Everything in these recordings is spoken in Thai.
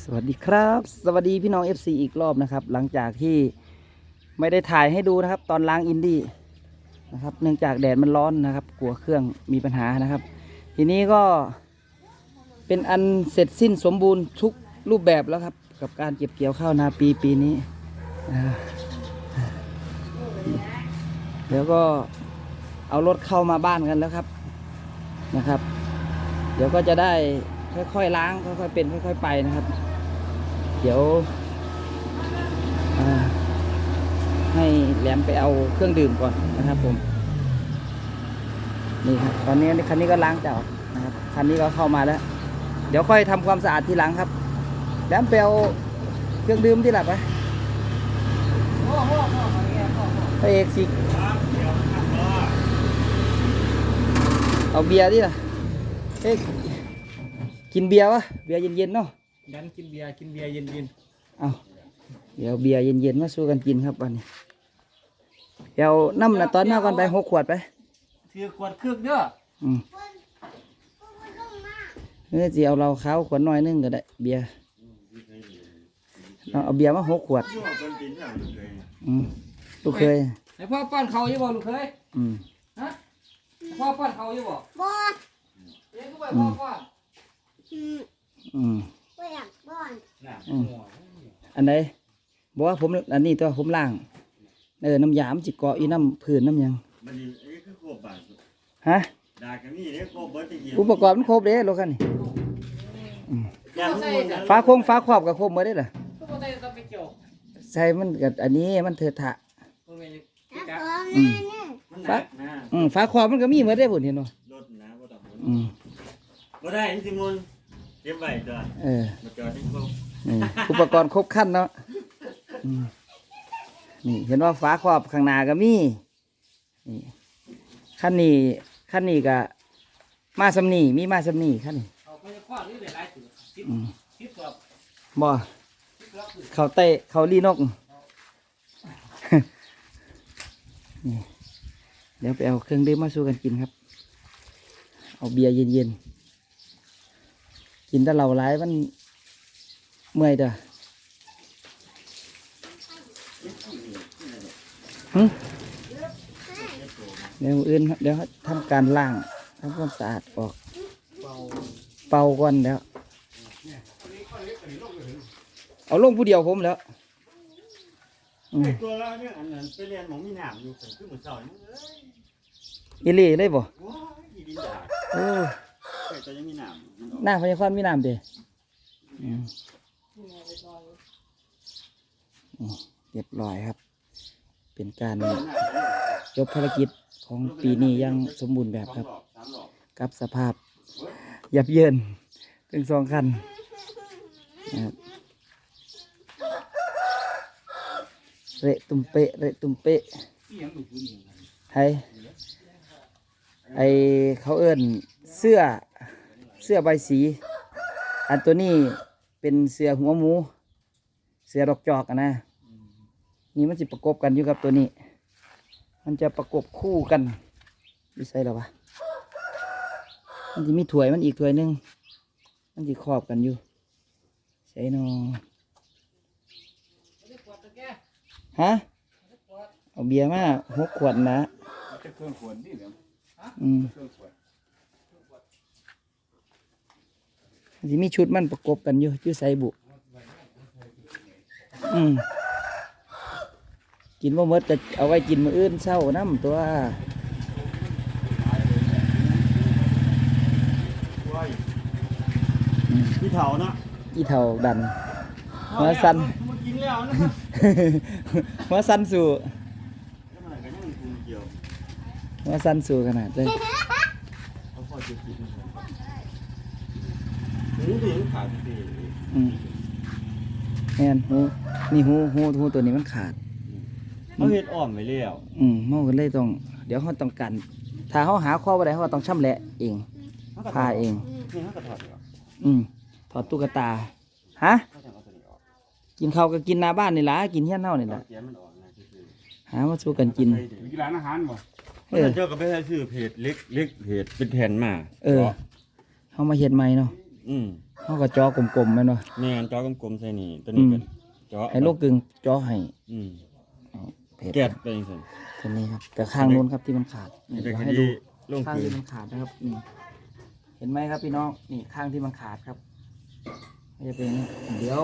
สวัสดีครับ สวัสดีพี่น้อง FC อีกรอบนะครับ หลังจากที่ไม่ได้ถ่ายให้ดูนะครับ ตอนล้างอินดี้นะครับ เนื่องจากแดดมันร้อนนะครับ กลัวเครื่องมีปัญหานะครับ ทีนี้ก็เป็นอันเสร็จสิ้นสมบูรณ์ทุกรูปแบบแล้วครับ กับการเก็บเกี่ยวข้าวนาปีปีนี้อ่าเดี๋ยวก็เอารถเข้ามาบ้านกันแล้วครับนะครับ เดี๋ยวก็จะได้ ค่อยๆล้างค่อยๆเป็นค่อย ๆ ไปนะครับ เดี๋ยวให้แหลมไปเอาเครื่องดื่มก่อนนะครับ ผม นี่ครับ ตอนนี้คันนี้ก็ล้างจะออกนะครับคันนี้ก็เข้ามาแล้ว เดี๋ยวค่อยทำความสะอาดทีหลังครับ แหลมไปเอาเครื่องดื่มที่หลับไปพระเอกสิเอาเบียร์ที่ล่ะเอ๊ะ กินเบียร์วะเบียร์เย็นๆเนาะดันกินเบียร์กินเบียร์เย็นเย็นเอาเดี๋ยวเบียร์เย็นๆมาสู้กันกินครับวันนี้เดี๋ยวน้ำนะตอนหน้าก่อนไปหกขวดไปถือขวดเครื่องเด้ออืมเออจีเอาเราขาวขวดน้อยนึงก็ได้เบียร์เอาเอาเบียร์มาหกขวดอืมลูกเคยไอพ่อป้อนเขาอยู่บ่ลูกเคยอืม ฮะพ่อป้อนเขาอยู่บ่บอสเลี้ยงก็ไปพ่อป้อน อืมอืมไม่อยากบอนน่ะอืมอันไหนบอกว่าผมอันนี้ตัวผมล่างเออน้ำยามนจิเกาะอีน้ำผื่นน้ำหยังมันนี่ไอ้คือโคบบาทฮะดากันนี่เนี่ยโคบเบิร์ตจะเยี่ยมอุปกรณ์มันครบเด้รถคันนี้อย่างนู้นนะฟ้าโคงฟ้าครอบกับครบหมดได้เหรอก็บ่ได้ต้องไปเกี่ยวใช่มันกับอันนี้มันเถิดถะบ่แม่นแล้วจับก็แม่เนี่ยมันหนักนะอืมฟ้าครอบมันก็มีหมดได้ผลเห็นบ่รถนะบ่ต้องหมุนอืมบ่ได้นี่สิมุน เก็บไว้ตัวเออมาจอดให้ครบนี่อุปกรณ์ครบครันเนาะอืมนี่เห็นว่าฟ้าครอบข้างหน้าก็มีนี่ขั้นนี้ขั้นนี้ก็มาสำนีมีมาสำนีขั้นนี้เอาไปคว้าหรือได้หลายตัวสิบอืมสิบกว่าบ่สิบกว่าคือเขาเตะเขาลีนก นี่เดี๋ยวไปเอาเครื่องดื่มมาสู้กันกินครับ เอาเบียร์เย็นๆ กินแต่เหล้าร้ายมันเมื่อยเด้อหึเดี๋ยวมื้ออื่นเดี๋ยวทำการล้างทำความสะอาดออก เป่าก่อนแล้ว เอาลงผู้เดียวผมแล้วอืมไอ้ตัวละเนี่ยอันนั้นไปเรียนหมองมีน้ำอยู่ผมคือเหมือนเสานี่มึงเอ้ยอีหลีเลยบ่ว้ายอีดินดาโอ้ ไอ้ตัวยังมีน้ำมันออกหน้าพยาคอนมีน้ำเด้อืมอืมเรียบร้อยครับ เป็นการจบภารกิจของปีนี้อยังสมบูรณ์แบบครับ สองรอบสามรอบกับสภาพ ยับเยินทั้งสองคันนะครับเระตุ่มเปะเระตุ่มเปะอีหยังลูกผู้หญิงให้ไอเขาเอิ้นเสื้อ เสื้อใบสี อันตัวนี้เป็นเสื้อหัวหมู เสื้อดอกจอกอะนะ นี่มันจะประกบกันอยู่กับตัวนี้ มันจะประกบคู่กันอยู่ใส่หรอวะมันจะมีถ้วยมันอีกถ้วยหนึง มันจะครอบกันอยู่ใส่นอฮะเอาเบียร์มาหกขวดนะจะเครื่องขวดนี่เดี๋ยวอืมเครื่องขวด มันจะมีชุดมันประกบกันอยู่อยู่ใส่บุ อืมกินว่ามดจะเอาไว้กินมื้ออื่นเศร้าน้ำตัวว้ายพี่เถาเนาะอีเท่าดันหัวสั่นมากินแล้วนะครับหัวสันสู่แล้วมันก็ยังคุมเกี่ยวหัวสันสู่ขนาดเลยเขาพอจะกินนะครับ หูดีมันขาดสิอืมแม่นหูนี่หูหูหูตัวนี้มันขาด เขาเฮ็ดอ้อมไว้แล้วอืมเมากันเลยต้อง เดี๋ยวเขาต้องกันถ้าเขาหาข้อบ่ได้เขาก็ต้องช่ำแหละเองพาเอง นี่เขาก็ถอดออกอืมถอดตุ๊กตา ฮะ เขาจะเอาตัวนี้ออกกินข้าวก็กินหน้าบ้านนี่ล่ะกินเฮี้ยนเฮานี่เอาล่ะเสียมันออกนะคือหามาสู้กันกิน มีร้านอาหารบ่เอเอออเจ้าก็ไปให้ซื้อเพจเล็กเล็กเพจเป็นแผ่นมาเออเขามาเฮ็ดใหม่เนาะ อืมเขาก็จอกลมๆแม่นบ่แม่นจอกลมๆใส่นี่ตัวนี้ก็จอให้ลูกกึ่งจอให้อืมเพจแก๊สไปจังซั่นตัวนี้ครับแต่ข้างนู้นครับที่มันขาดนี่นี่ก็เดี๋ยวคให้ดีดูลงข้างพื้นที่มันขาดนะครับนี่เห็นไหมครับพี่น้องนี่ข้างที่มันขาดครับก็จะเป็นอย่างนี้เดี๋ยว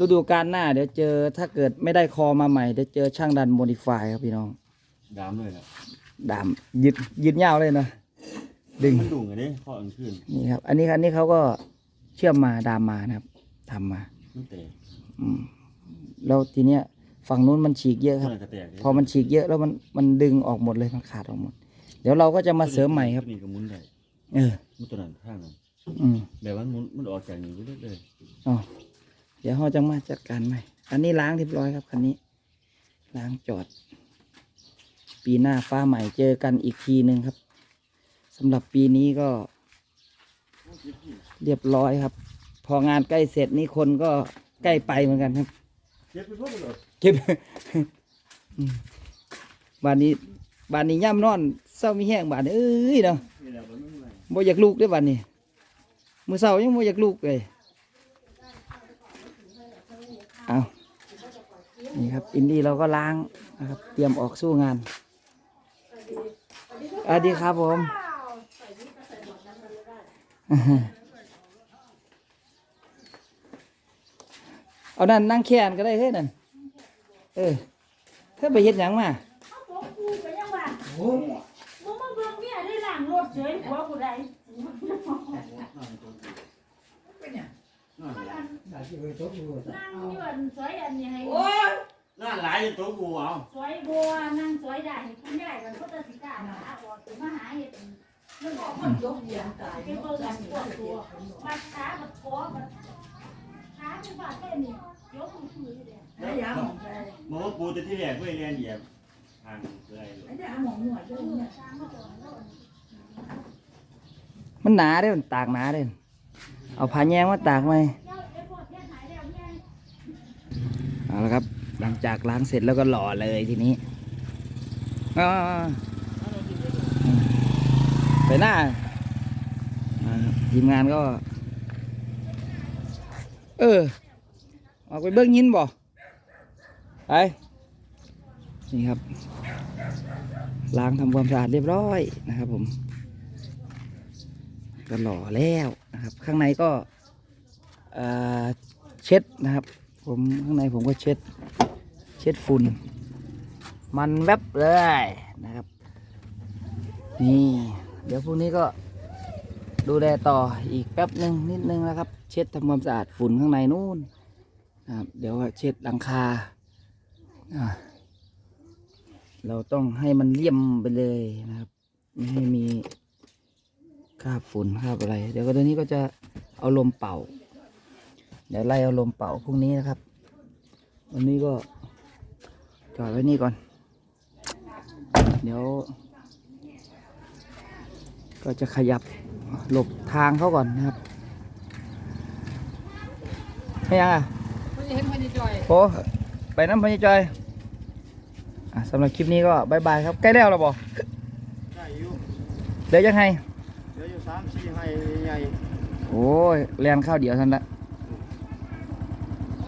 ฤดูกาลหน้า เดี๋ยวเจอถ้าเกิดไม่ได้คอมาใหม่เดี๋ยวเจอช่างดันโมดิฟายครับพี่น้องดามเลยล่ะดามยึดยึดยาวเลยนะ ดึง มันดุงอะเด้ข้ออันขึ้นนี่ครับ อันนี้อันนี้เขาก็เชื่อมมาดามมานะครับทำมา มันแตกอืมแล้วทีเนี้ยฝั่งนู้นมันฉีกเยอะครับมันก็แตกเด้พอมันฉีกเยอะแล้วมันมันดึงออกหมดเลยมันขาดออกหมด เดี๋ยวเราก็จะมาเสริมใหม่ครับ นี่ก็หมุนได้เออ มันตัวนั้นข้างนั้นอืมแบบว่ามันหมุนมันออกจากนี่ไปเรื่อยอ๋อเดี๋ยวเราจะมาจัดการใหม่ อันนี้ล้างเรียบร้อยครับคันนี้ ล้างจอด ปีหน้าฟ้าใหม่เจอกันอีกทีหนึ่งครับ สำหรับปีนี้ก็ เรียบร้อยครับ พองานใกล้เสร็จนี่คนก็ใกล้ไปเหมือนกันครับๆเก็บไปพวกมันหมดเก็บ อืมบ้านนี้บ้านนี้ย่ำนอนเศร้ามีแห้งบ้านนี้เอ้ยเนาะนี่แหละมันไม่ไหวบ่อยากลูกเด้วยบ้านนี้มือเศร้ายังบ่อยากลูกเลยเอานี่ครับ อินดี้เราก็ล้างนะครับ เตรียมออกสู้งานสวัสดีครับผม เอานั่นนั่งแค่นก็ได้เฮ้ยนั่นเออเธอไปเฮ็ดหยังมาหัวกูไปยังว่ามึงมาเบิ่งเมียได้ล้างรถเฉยหัวกูได้นั่งอยู่อันสวยอันนี้ให้น่าหลายจนตัวกูเอาสวยบัวนั่งสวยได้ให้คุณยายกันพุทธสิกาหาออกถึงมาหาเฮ็ด มันบอกมันยกเยียงตามันตัวตัวบัดขาบัดคอบัดขาเป็นบาดแค่นี้ยกมือถือเด้มองว่าปูแต่ที่แรกไม่เรียนเหยียบทางเลยมันหนาเด้มันตากหนาเด้เอาผ้าแยงมาตากไหมเอาแล้วเนี่ยเอาละครับ หลังจากล้างเสร็จแล้วก็หล่อเลยทีนี้อ่า ไปหน้าอ่าทีมงานก็ เออออกไปเบิ้งยินบ่ไปนี่ครับ ล้างทำความสะอาดเรียบร้อยนะครับผมก็หล่อแล้วนะครับ ข้างในก็เอ่อเช็ดนะครับ ผมข้างในผมก็เช็ด เช็ดฝุ่น มันแวบเลยนะครับ นี่ เดี๋ยวพรุ่งนี้ก็ดูแลต่ออีกแป๊บหนึ่งนิดนึงนะครับ เช็ดทำความสะอาดฝุ่นข้างในนู่นนะครับเดี๋ยวเช็ดหลังคา เราต้องให้มันเลี่ยมไปเลยนะครับ ไม่ให้มีคราบฝุ่นคราบอะไร เดี๋ยวก็ตัวนี้ก็จะเอาลมเป่า เดี๋ยวไล่เอาลมเป่าพรุ่งนี้นะครับ วันนี้ก็จอดไว้นี่ก่อน เดี๋ยว ก็จะขยับหลบทางเขาก่อนนะครับไม่ยังอะโอ้ไปน้ำพญจอยอะสำหรับคลิปนี้ก็บายบายครับ ใกล้แล้วหรอบอกได้อยู่เดี๋ยวยังไงเดี๋ยวอยู่สามสี่ให้ใหญ่โอ้ยแลนข้าวเดียวท่านละ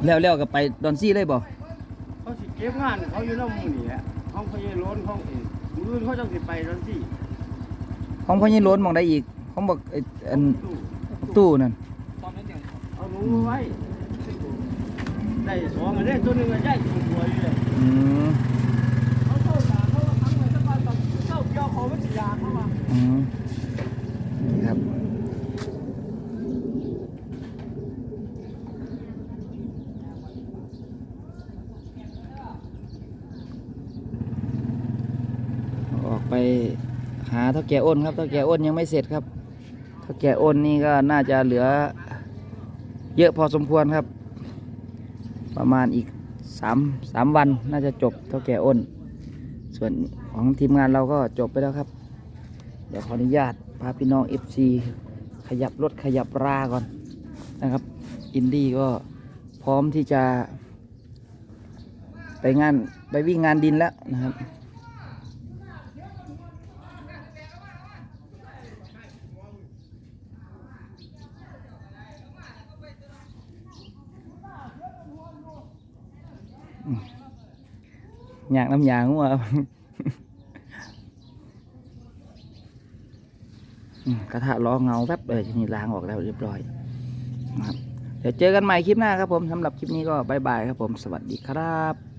แล้วแล้วก็ไปดอนซี่เลยบ่เขาสิเก็บงานเขาอยู่น้ำมูนี่แหละห้องพยาล้นห้องเองมืออื่นเขาจะสิไปทันที่ ของพ่อยี่ล้นมองได้อีกของบอกไอ้อันตู้นั่นเอาหนูไว้ได้สองอันนี้ตัวหนึงก็ได้ตัวหัวอยู่เลย อืม เขาเข้าสารเขาว่าทั้งหมดจะไปต้องเข้าเกี่ยวเขาไม่สิยาเขาว่า อืมนี่ครับ ออกไป หาเท่าแก่อ้นครับเท่าแก่อ้นยังไม่เสร็จครับเท่าแก่อ้นนี่ก็น่าจะเหลือเยอะพอสมควรครับ ประมาณอีกสามสามวันน่าจะจบเท่าแก่อ้น ส่วนของทีมงานเราก็จบไปแล้วครับ เดี๋ยวขออนุญาตพาพี่น้อง FC ขยับรถขยับราก่อนนะครับ อินดี้ก็พร้อมที่จะ ไปงานไปวิ่งงานดินแล้วนะครับ อยากน้ำยางว่ะอืมกระทะล้อเงาแวบเลยทีนี้ล้างออกแล้วเรียบร้อยนะครับเดี๋ยวเจอกันใหม่คลิปหน้าครับผมสำหรับคลิปนี้ก็บายบายครับผมสวัสดีครับ